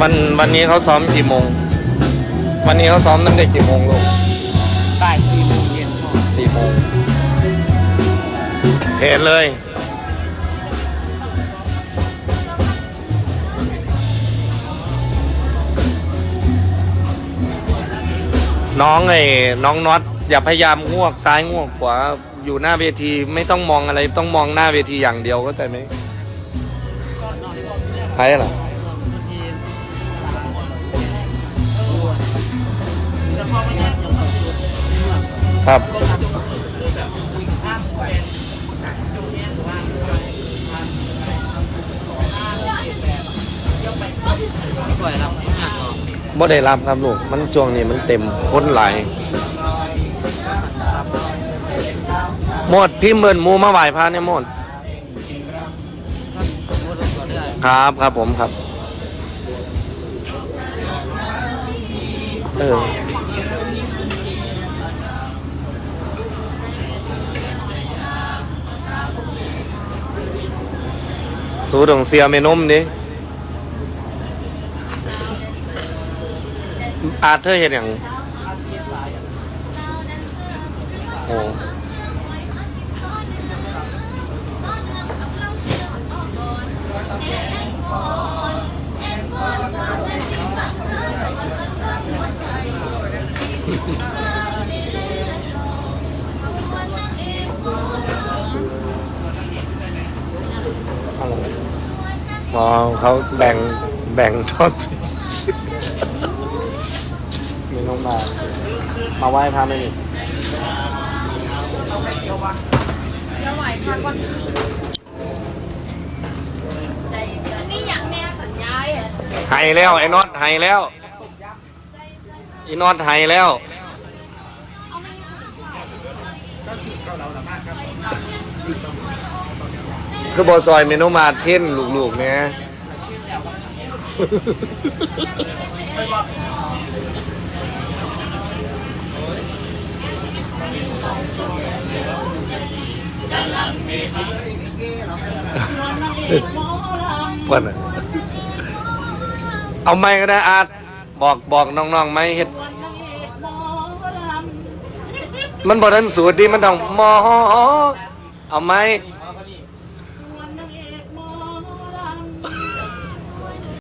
วันวันนี้เขาซ้อมกี่โมง วันนี้เขาซ้อมตั้งแต่กี่โมงลูกบ่ายสี่โมงเย็นพ่อสี่โมงเห็นเลย น้องไอ้น้องน็อตอย่าพยายามงวกซ้ายงวกขวาอยู่หน้าเวทีไม่ต้องมองอะไรต้องมองหน้าเวทีอย่างเดียวเข้าใจไหมใครล่ะแต่พ่อไม่ได้ยังเอาตัวครับข้ามเป็นอยู่เนี่ยหรือ ว่าปล่อยรับบ่ได้รับครับลูก มันช่วงนี้มันเต็มคนหลายหมดพี่เมินมูมาไหวพระเนี่ยหมดครับครับผมครับ เออ สูดของเสียเมนมดิอาเธอเห็นอย่างโอ้อ อเขาแบ่งแบ่งทอดไม่ต้องมา มาไหว้พระไม่มีแล้วไหวค่ะก่อนใจนี่อย่างแน่สัญญาอะไฮแล้ว ไอ้น็อตไฮแล้วไอ้น็อตไฮแล้วคื อบอซอยเมนูมาเท่นลูกๆเนี่ยเพื่อนน่ะเอาไม่ก็ได้อาร์ตบอกบอกน้องๆไหมเฮ็ดมันบอกทันสูตรดีมันต้องมอเอาไหม